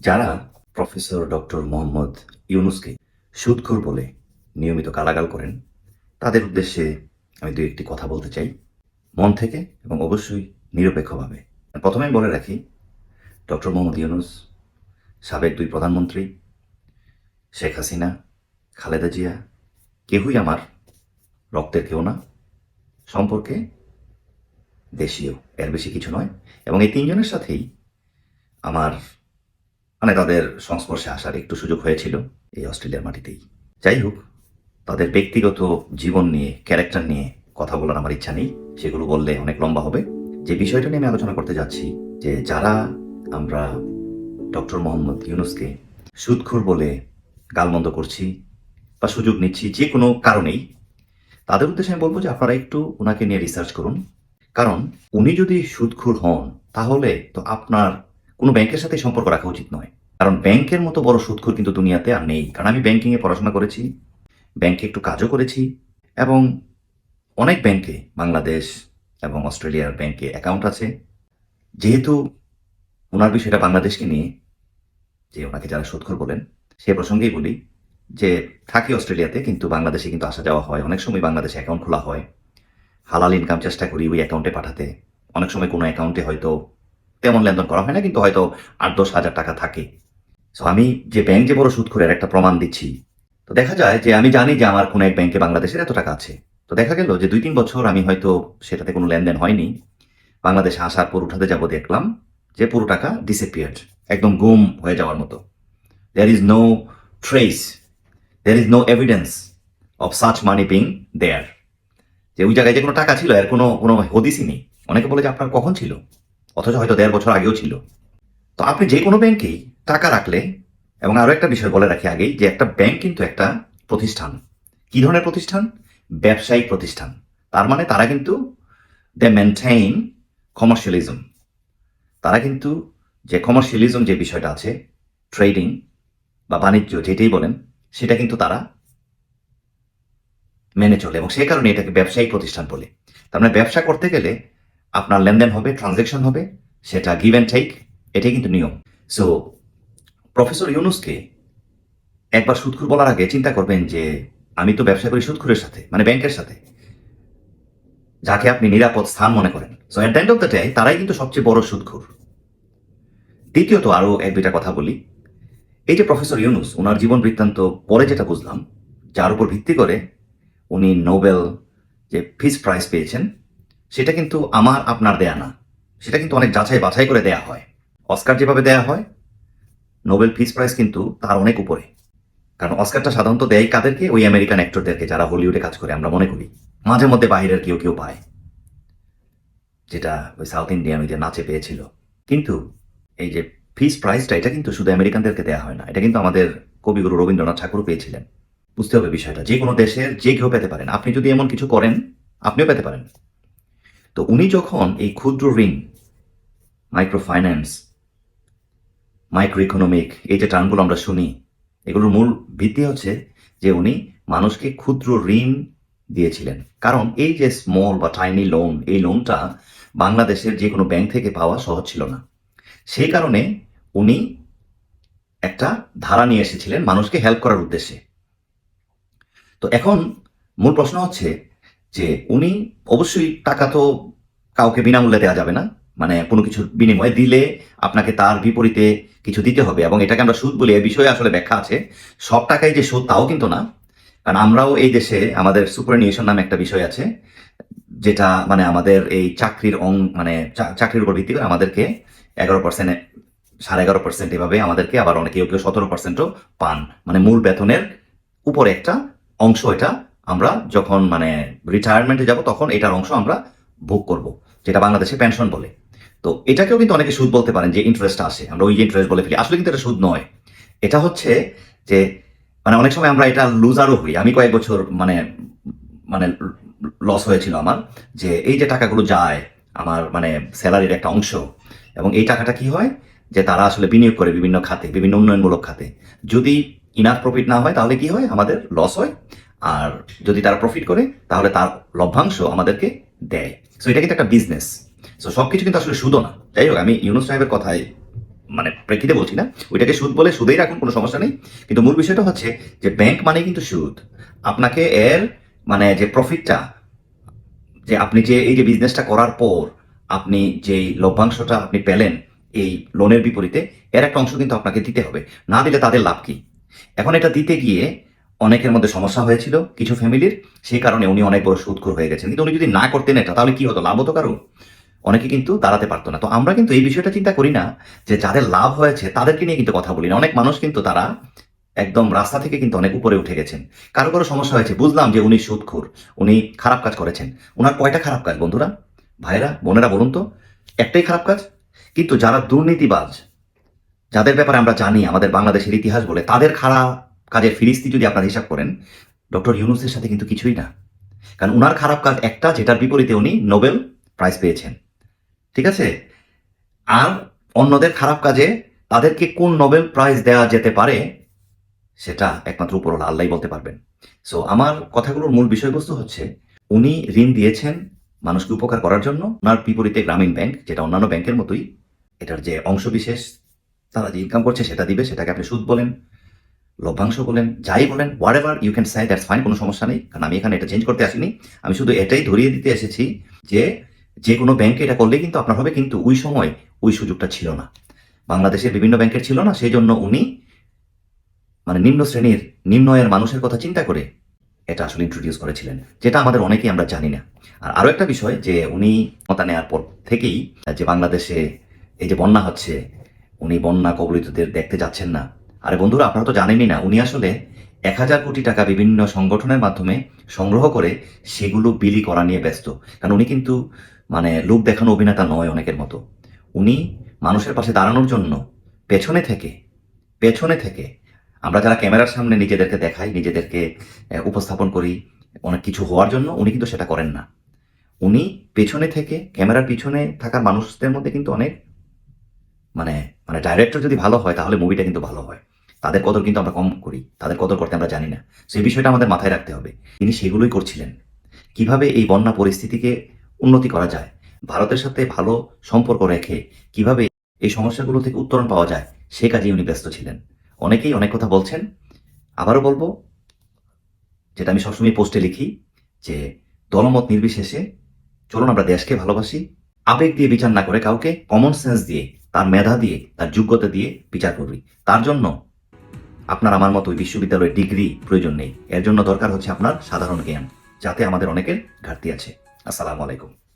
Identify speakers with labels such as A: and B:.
A: যারা professor doctor Mohammad ইউনুসকে সুদখোর বলে নিয়মিত গালাগাল করেন, তাদের উদ্দেশ্যে আমি দু একটি কথা বলতে চাই। মন থেকে এবং অবশ্যই নিরপেক্ষভাবে। প্রথমে বলে রাখি, ডক্টর মোহাম্মদ ইউনুস, সাবেক দুই প্রধানমন্ত্রী, শেখ হাসিনা, খালেদা জিয়া কেউই আমার রক্তের কেউ না। সম্পর্কে দেশীয়, এর বেশি কিছু নয়। এবং এই তিনজনের সাথেই আমার মানে তাদের সংস্পর্শে আসার একটু সুযোগ হয়েছিল এই অস্ট্রেলিয়ার মাটিতেই। যাই হোক, তাদের ব্যক্তিগত জীবন নিয়ে ক্যারেক্টার নিয়ে কথা বলার আমার ইচ্ছা নেই। সেগুলো বললে অনেক লম্বা হবে। যে বিষয়টা নিয়ে আমি আলোচনা করতে যাচ্ছি, যে যারা আমরা ডক্টর মোহাম্মদ ইউনুসকে সুদখোর বলে গালমন্দ করছি বা সুযোগ নিচ্ছি যে কোনো কারণেই, তাদের উদ্দেশ্যে আমি বলব যে আপনারা একটু ওনাকে নিয়ে রিসার্চ করুন। কারণ উনি যদি সুদখোর হন, তাহলে তো আপনার কোনো ব্যাংকের সাথে সম্পর্ক রাখা উচিত নয়। কারণ ব্যাংকের মতো বড় সুদখোর কিন্তু দুনিয়াতে আর নেই। কারণ আমি ব্যাংকিংয়ে পড়াশোনা করেছি, ব্যাংকে একটু কাজও করেছি, এবং অনেক ব্যাংকে, বাংলাদেশ এবং অস্ট্রেলিয়ার ব্যাংকে অ্যাকাউন্ট আছে। যেহেতু ওনার বিষয়টা বাংলাদেশকে নিয়ে, যে ওনাকে যারা সুদখোর বলেন, সে প্রসঙ্গেই বলি যে থাকি অস্ট্রেলিয়াতে, কিন্তু বাংলাদেশে কিন্তু আসা যাওয়া হয়। অনেক সময় বাংলাদেশে অ্যাকাউন্ট খোলা হয়। হালাল ইনকাম চেষ্টা করি ওই অ্যাকাউন্টে পাঠাতে। অনেক সময় কোনো অ্যাকাউন্টে হয়তো তেমন লেনদেন করা হয় না, কিন্তু হয়তো আট দশ হাজার টাকা থাকে। সো আমি যে ব্যাংক যে বড় সুদ করে একটা প্রমাণ দিচ্ছি। তো দেখা যায় যে আমি জানি যে আমার কোনো এক ব্যাংকে বাংলাদেশের এত টাকা আছে। তো দেখা গেল যে দুই তিন বছর আমি হয়তো সেটাতে কোনো লেনদেন হয়নি। বাংলাদেশে আসার পর উঠাতে যাব দেখলাম যে পুরো টাকা ডিসেপিয়ার্ড একদম গুম হয়ে যাওয়ার মতো। There is no trace there is no evidence of such money being there যে ওই জায়গায় যে কোনো টাকা ছিল, এর কোনো কোনো হদিসই নেই। অনেকে বলে যে আপনার কখন ছিল? অথচ হয়তো দেড় বছর আগেও ছিল। তো আপনি যে কোনো ব্যাংকেই টাকা রাখলে, এবং আরও একটা বিষয় বলে রাখি আগেই, যে একটা ব্যাংক কিন্তু একটা প্রতিষ্ঠান। কি ধরনের প্রতিষ্ঠান? ব্যবসায়িক প্রতিষ্ঠান। তার মানে তারা কিন্তু দে মেনটেইন কমার্শিয়ালিজম তারা কিন্তু যে কমার্শিয়ালিজম যে বিষয়টা আছে ট্রেডিং বা বাণিজ্য যেটাই বলেন, সেটা কিন্তু তারা মেনে চলে, এবং সেই কারণে এটাকে ব্যবসায়িক প্রতিষ্ঠান বলে। তার মানে ব্যবসা করতে গেলে আপনার লেনদেন হবে ট্রানজ্যাকশন হবে, সেটা গিভ অ্যান্ড টেক এটাই কিন্তু নিয়ম। সো প্রফেসর ইউনুসকে একবার সুদখুর বলার আগে চিন্তা করবেন যে, আমি তো ব্যবসা করি সুদখুরের সাথে মানে ব্যাংকের সাথে, যাকে আপনি নিরাপদ স্থান মনে করেন। So the end of the day তারাই কিন্তু সবচেয়ে বড় সুদখুর। দ্বিতীয়ত আরও এক দুইটা কথা বলি। এই যে প্রফেসর ইউনুস, ওনার জীবন বৃত্তান্ত পরে যেটা বুঝলাম, যার উপর ভিত্তি করে উনি নোবেল যে ফিস প্রাইজ পেয়েছেন সেটা কিন্তু আমার, আপনার দেয়া না। সেটা কিন্তু অনেক যাচাই বাছাই করে দেয়া হয়। অস্কার যেভাবে দেয়া হয়, নোবেল ফিস প্রাইজ কিন্তু তার অনেক উপরে। কারণ অস্কারটা সাধারণত দেয় কাদেরকে? ওই আমেরিকান অ্যাক্টরদেরকে যারা হলিউডে কাজ করে, আমরা মনে করি। মাঝে মধ্যে বাইরের কেউ কেউ পায়। যেটা ওই সাউথ ইন্ডিয়ান ওই যে নাচে পেয়েছিল। কিন্তু এই যে ফিস প্রাইজটা এটা কিন্তু শুধু আমেরিকানদেরকে দেওয়া হয় না। এটা কিন্তু আমাদের কবিগুরু রবীন্দ্রনাথ ঠাকুর পেয়েছিলেন। বুঝতে হবে বিষয়টা। যে কোনো দেশের যে কেউ পেতে পারেন। আপনি যদি এমন কিছু করেন, আপনিও পেতে পারেন। তো উনি যখন এই ক্ষুদ্র ঋণ মাইক্রো ফাইন্যান্স মাইক্রো ইকোনমিক এই যে টার্মগুলো আমরা শুনি, এগুলোর মূল ভিত্তি হচ্ছে যে উনি মানুষকে ক্ষুদ্র ঋণ দিয়েছিলেন। কারণ এই যে স্মল বা টাইনি লোন এই লোনটা বাংলাদেশের যে কোনো ব্যাংক থেকে পাওয়া সহজ ছিল না। সেই কারণে উনি একটা ধারা নিয়ে এসেছিলেন মানুষকে হেল্প করার উদ্দেশ্যে। তো এখন মূল প্রশ্ন হচ্ছে যে উনি অবশ্যই টাকা তো কাউকে বিনামূল্যে দেওয়া যাবে না। মানে কোনো কিছু বিনিময়ে দিলে আপনাকে তার বিপরীতে কিছু দিতে হবে এবং এটাকে আমরা সুদ বলি, এ বিষয়ে আসলে ব্যাখ্যা আছে। সব টাকাই যে সুদ তাও কিন্তু না। কারণ আমরাও এই দেশে আমাদের সুপারনিউশন নামে একটা বিষয় আছে, যেটা মানে আমাদের এই চাকরির অং মানে চাকরির উপর ভিত্তি করে আমাদেরকে এগারো পার্সেন্ট সাড়ে এগারো পার্সেন্ট এভাবে আমাদেরকে আবার অনেকে কেউ কেউ সতেরো পার্সেন্টও পান। মানে মূল বেতনের উপরে একটা অংশ এটা আমরা যখন মানে রিটায়ারমেন্টে যাব, তখন এটার অংশ আমরা ভোগ করব, যেটা বাংলাদেশে পেনশন বলে। তো এটাকেও কিন্তু অনেকে সুদ বলতে পারেন যে ইন্টারেস্ট আসে, আমরা ওই ইন্টারেস্ট বলে ফেলি। আসলে কিন্তু এটা সুদ নয়। এটা হচ্ছে যে মানে অনেক সময় আমরা এটা লুজারও হই। আমি কয়েক বছর মানে মানে লস হয়েছিল আমার, যে এই যে টাকাগুলো যায় আমার মানে স্যালারির একটা অংশ, এবং এই টাকাটা কি হয়? যে তারা আসলে বিনিয়োগ করে বিভিন্ন খাতে, বিভিন্ন উন্নয়নমূলক খাতে। যদি ইনাফ প্রফিট না হয়, তাহলে কি হয়? আমাদের লস হয়। আর যদি তারা প্রফিট করে, তাহলে তার লভ্যাংশ আমাদেরকে দেয়। সো এটা কিন্তু একটা বিজনেস সো সবকিছু কিন্তু আসলে সুদও না। যাই হোক, আমি ইউনুস সাহেবের কথায় মানে প্রেক্ষিতে বলছি না। ওইটাকে সুদ বলে সুদেই রাখুন, কোনো সমস্যা নেই। কিন্তু মূল বিষয়টা হচ্ছে যে ব্যাংক মানে কিন্তু সুদ। আপনাকে এর মানে যে প্রফিটটা যে আপনি যে এই যে বিজনেসটা করার পর আপনি যেই লভ্যাংশটা আপনি পেলেন এই লোনের বিপরীতে, এর একটা অংশ কিন্তু আপনাকে দিতে হবে। না দিলে তাদের লাভ কি? এখন এটা দিতে গিয়ে অনেকের মধ্যে সমস্যা হয়েছিল কিছু ফ্যামিলির, সেই কারণে উনি অনেক বড় সুদখোর হয়ে গেছেন। কিন্তু উনি যদি না করতেন এটা তাহলে কি হতো? লাভ হতো কারও অনেকে কিন্তু দাঁড়াতে পারতো না। তো আমরা কিন্তু এই বিষয়টা চিন্তা করি না যে যাদের লাভ হয়েছে, তাদেরকে নিয়ে কিন্তু কথা বলি না। অনেক মানুষ কিন্তু তারা একদম রাস্তা থেকে কিন্তু অনেক উপরে উঠে গেছেন। কারও কারও সমস্যা হয়েছে, বুঝলাম যে উনি সুদখোর উনি খারাপ কাজ করেছেন। ওনার কয়টা খারাপ কাজ বন্ধুরা? ভাইরা বোনেরা, বলুন তো। একটাই খারাপ কাজ? কিন্তু যারা দুর্নীতিবাজ, যাদের ব্যাপারে আমরা জানি, আমাদের বাংলাদেশের ইতিহাস বলে, তাদের খারাপ কাজের ফিরিস্তি যদি আপনারা হিসাব করেন, ডক্টর ইউনুসের সাথে কিন্তু কিছুই না। কারণ উনার খারাপ কাজ একটা, যেটার বিপরীতে উনি নোবেল প্রাইজ পেয়েছেন। ঠিক আছে? আর অন্যদের খারাপ কাজে তাদেরকে কোন নোবেল প্রাইজ দেওয়া যেতে পারে, সেটা একমাত্র উপরওয়ালা আল্লাহ বলতে পারবেন। সো আমার কথাগুলোর মূল বিষয়বস্তু হচ্ছে, উনি ঋণ দিয়েছেন মানুষকে উপকার করার জন্য। ওনার বিপরীতে গ্রামীণ ব্যাংক, যেটা অন্যান্য ব্যাংকের মতোই, এটার যে অংশবিশেষ, তারা যে ইনকাম করছে সেটা দিবে, সেটাকে আপনি সুদ বলেন। লভ্যাংশ বলেন, যাই বলেন whatever you can say that's fine কোনো সমস্যা নেই। কারণ আমি এখানে এটা চেঞ্জ করতে আসিনি। আমি শুধু এটাই ধরিয়ে দিতে এসেছি যে যে কোনো ব্যাংকে এটা করলে কিন্তু আপনার হবে, কিন্তু ওই সময় ওই সুযোগটা ছিল না। বাংলাদেশের বিভিন্ন ব্যাংকের ছিল না, সেই জন্য উনি মানে নিম্ন শ্রেণির নিম্ন মানুষের কথা চিন্তা করে এটা আসলে ইন্ট্রোডিউস করেছিলেন, যেটা আমাদের অনেকেই আমরা জানি না। আর আরও একটা বিষয় যে, উনি ক্ষমতা নেওয়ার পর থেকেই, যে বাংলাদেশে এই যে বন্যা হচ্ছে, উনি বন্যা কবলিতদের দেখতে যাচ্ছেন না। আরে বন্ধুরা, আপনারা তো জানেনই না, উনি আসলে এক হাজার কোটি টাকা বিভিন্ন সংগঠনের মাধ্যমে সংগ্রহ করে সেগুলো বিলি করা নিয়ে ব্যস্ত। কারণ উনি কিন্তু মানে লোক দেখানো অভিনেতা নয় অনেকের মতো। উনি মানুষের পাশে দাঁড়ানোর জন্য পেছনে থেকে পেছনে থেকে আমরা যারা ক্যামেরার সামনে নিজেদেরকে দেখাই, নিজেদেরকে উপস্থাপন করি, অনেক কিছু হওয়ার জন্য উনি কিন্তু সেটা করেন না। উনি পেছনে থেকে, ক্যামেরার পিছনে থাকা মানুষদের মধ্যে কিন্তু অনেক মানে মানে ডাইরেক্টর যদি ভালো হয়, তাহলে মুভিটা কিন্তু ভালো হয়। তাদের কদর কিন্তু আমরা কম করি, তাদের কদর করতে আমরা জানি না। সেই বিষয়টা আমাদের মাথায় রাখতে হবে। তিনি সেগুলোই করছিলেন। কীভাবে এই বন্যা পরিস্থিতিকে উন্নতি করা যায়, ভারতের সাথে ভালো সম্পর্ক রেখে কীভাবে এই সমস্যাগুলো থেকে উত্তরণ পাওয়া যায়, সে কাজে উনি ব্যস্ত ছিলেন। অনেকেই অনেক কথা বলছেন। আবারও বলব, যেটা আমি সবসময় পোস্টে লিখি, যে দলমত নির্বিশেষে চলুন আমরা দেশকে ভালোবাসি, আবেগ দিয়ে বিচার না করে কাউকে কমন সেন্স দিয়ে, তার মেধা দিয়ে, তার যোগ্যতা দিয়ে বিচার করি। তার জন্য আপনার আমার মতো বিশ্ববিদ্যালয়ের ডিগ্রি প্রয়োজন নেই। এর জন্য দরকার হচ্ছে আপনার সাধারণ জ্ঞান, যাতে আমাদের অনেকের ঘাটতি আছে। আসসালামু আলাইকুম।